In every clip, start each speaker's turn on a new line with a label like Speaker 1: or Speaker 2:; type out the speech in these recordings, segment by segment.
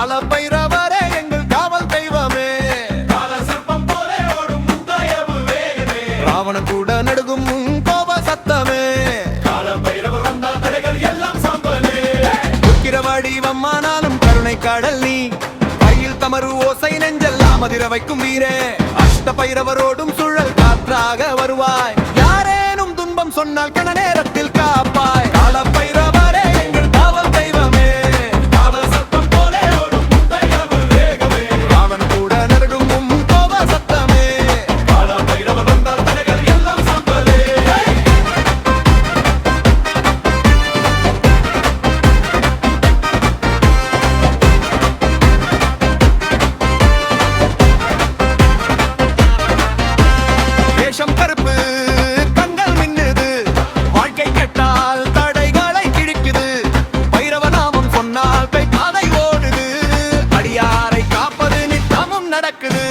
Speaker 1: கால பைரவரே எங்கள் காவல் தெய்வமே.
Speaker 2: சர்ப்பம் போல ஓடும் முத்தாயவு வேகமே.
Speaker 1: ராவண கூட நடுகும் கோப சத்தமே.
Speaker 2: கால பைரவர் வந்தால் தடைகள் எல்லாம் சாம்பலே
Speaker 1: உக்கிரவாடி வம்மானாலும் கருணை கடல் நீ. கையில் தமறு ஓசை நெஞ்செல்லாம் அதிர வைக்கும் வீரே. அஷ்ட பைரவரோடும் சுழல் காற்றாக வருவாய். யாரேனும் துன்பம் சொன்னால் கண நேரத்தில் காப்பாய். நடக்குது.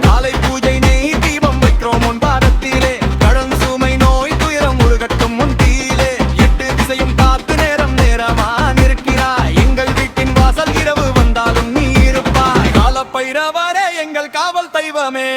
Speaker 1: காலை பூஜை நெய் தீபம் வைக்கிறோம் உன் பாதத்திலே. கடன் சுமை நோய் துயரம் முழுகட்டும் உன் தீலே எட்டு திசையும் பார்த்து நேரம் நேரமா நிற்கிறாய். எங்கள் வீட்டின் வாசல் இரவு வந்தாலும் நீ இருப்பாய். கால பைரவரே எங்கள் காவல் தெய்வமே.